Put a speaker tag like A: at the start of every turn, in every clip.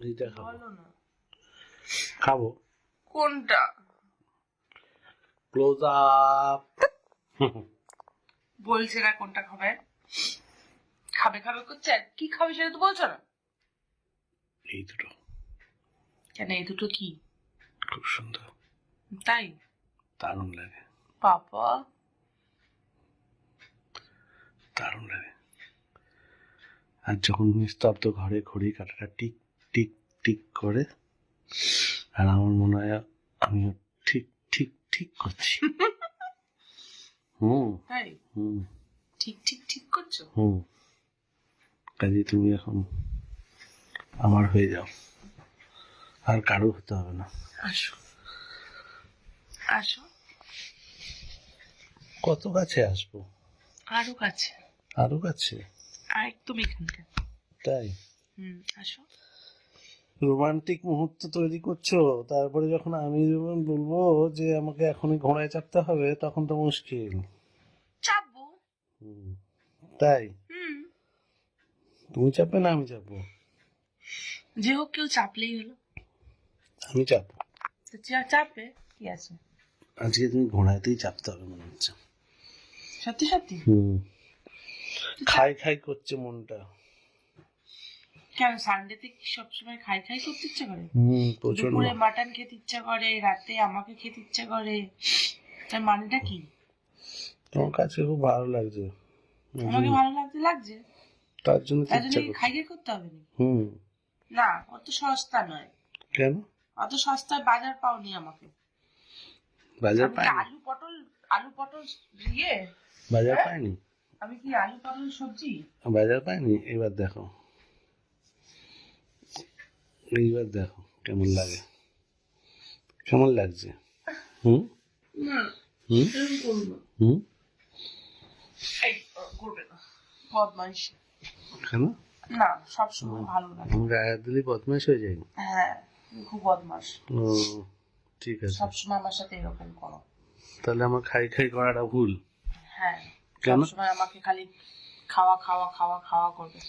A: এইটা খাব। খাব।
B: কোনটা?
A: ক্লোজ আপ
B: বলছে না কোনটা খাবে। খাবে খাবে করছে। আর কি খাবে সেটা তো বলছো না?
A: এই দুটো।
B: কেন এই দুটো কি?
A: খুব সুন্দর।
B: তাই?
A: দারুণ লাগে।
B: বাবা।
A: দারুণ লাগে। আর যখন নিস্তব্ধ ঘরে ঘড়ি কাটাটা টিক টিক টিক করে। আর আমার মনে হয় আমিও ঠিক ঠিক ঠিক করছি। হুম। হুম।
B: ঠিক ঠিক ঠিক করছ?
A: হুম। কাজে তুমি এখন আমার হয়ে যাও। আর কারও হতে হবে না।
B: আসো। আসো।
A: কত কাছে আসব?
B: আরও কাছে।
A: আরও কাছে?
B: একদম এখানটা
A: তাই?
B: হুম আসো।
A: রোমান্টিক মুহূর্ত তৈরি করছ তারপরে যখন আমি যখন বলব যে আমাকে এখনই ঘোড়ায় চাপতে হবে তখন তো মুশকিল।
B: চাপবো।
A: তাই? তুমি চাপবে না আমি চাপবো?
B: যে হোক কেউ চাপলেই হলো।
A: আমি চাপবো।
B: চাপবে? কি আছে?
A: আজকে তুমি ঘোড়াতেই চাপতে হবে মনে হচ্ছে।
B: সত্যি সত্যি?
A: হুম। খাই খাই করছে মনটা।
B: কেন সানডেতে কি সবসময় খাই খাই করতে ইচ্ছা করে? দুপুরে মাটন খেতে ইচ্ছা করে রাতে আমাকে খেতে ইচ্ছা করে। তার মানেটা কি?
A: তোমার কাছে খুব ভালো লাগছে।
B: আমাকে ভালো লাগতে লাগছে?
A: তার জন্য
B: তার জন্য খাই খাই করতে হবে
A: হুম।
B: না অত সস্তা নয়।
A: কেন?
B: অত সস্তায় বাজার পাওনি আমাকে।
A: বাজার পাইনি
B: আলু পটল আলু পটল ইয়ে
A: বাজার পাইনি
B: আমি কি আলু পটল সবজি?
A: বাজার পাইনি এবার দেখো। এইবার দেখো কেমন লাগে। কেমন লাগছে? হুম? কেন?
B: না সবসময় ভালো লাগে।
A: আমি গায়ে দিলে হয়ে যাই
B: হ্যাঁ খুব বদমাস
A: ও ঠিক আছে।
B: সবসময় আমার সাথে এরকম করো।
A: তাহলে আমার খাই খাই করাটা ভুল।
B: হ্যাঁ
A: কেন?
B: সবসময় আমাকে খালি খাওয়া খাওয়া খাওয়া খাওয়া করবে।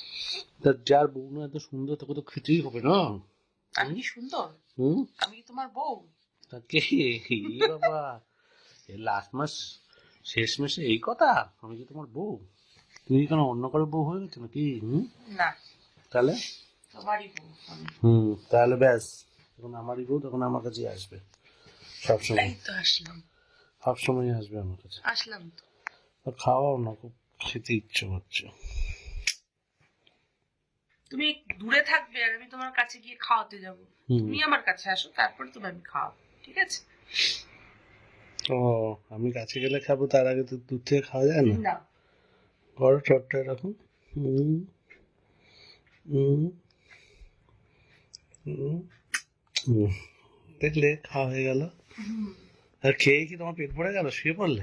A: তা যার বউ না এত সুন্দর তাকে তো খেতেই হবে না?
B: আমি কি সুন্দর?
A: হুম?
B: আমি কি তোমার বউ?
A: তাকে বাবা। লাস্ট মাস শেষ মাসে এই কথা আমি কি তোমার বউ? তুমি কোনো অন্য কারও বউ হয়ে গেছো নাকি? হুম?
B: না।
A: তাহলে?
B: তোমারই বউ।
A: হুম তাহলে ব্যাস। যখন আমারই বউ তখন আমার কাছেই আসবে। সবসময়।
B: তো আসলাম।
A: সবসময় আসবে আমার কাছে।
B: আসলাম তো।
A: খাওয়াও না খুব খেতে ইচ্ছে হচ্ছে
B: তুমি দূরে থাকবে আর আমি তোমার কাছে গিয়ে খাওয়াতে যাব। তুমি আমার কাছে আসো তারপর তুমি আমি খাওয়াবো ঠিক আছে?
A: ও আমি কাছে গেলে খাব তার আগে তো থেকে খাওয়া যায় না?
B: না।
A: করো ঠোঁটটা এরকম। হুম। হুম। দেখলে খাওয়া হয়ে গেল। আর খেয়ে কি তোমার পেট ভরে গেল? শুয়ে পড়লে?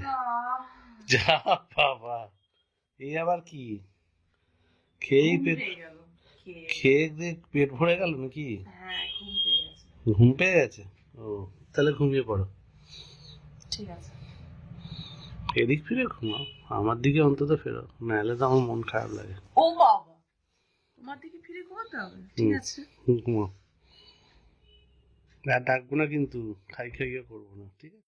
A: যা বাবা। এই আবার কি? খেয়েই পেট
B: খেয়ে।
A: খেয়ে দিয়ে পেট ভরে গেল নাকি?
B: হ্যাঁ ঘুম পেয়ে গেছে।
A: ঘুম পেয়ে গেছে? ও তাহলে ঘুমিয়ে পড়ো।
B: ঠিক আছে।
A: এদিক ফিরে ঘুমাও আমার দিকে অন্তত ফেরো নাহলে তো আমার মন খারাপ লাগে।
B: ও বাবা তোমার দিকে ফিরে ঘুমাতে হবে? ঠিক আছে।
A: ঘুমাও। আর ডাকবো না কিন্তু খাই খাইয়ে করব না ঠিক আছে?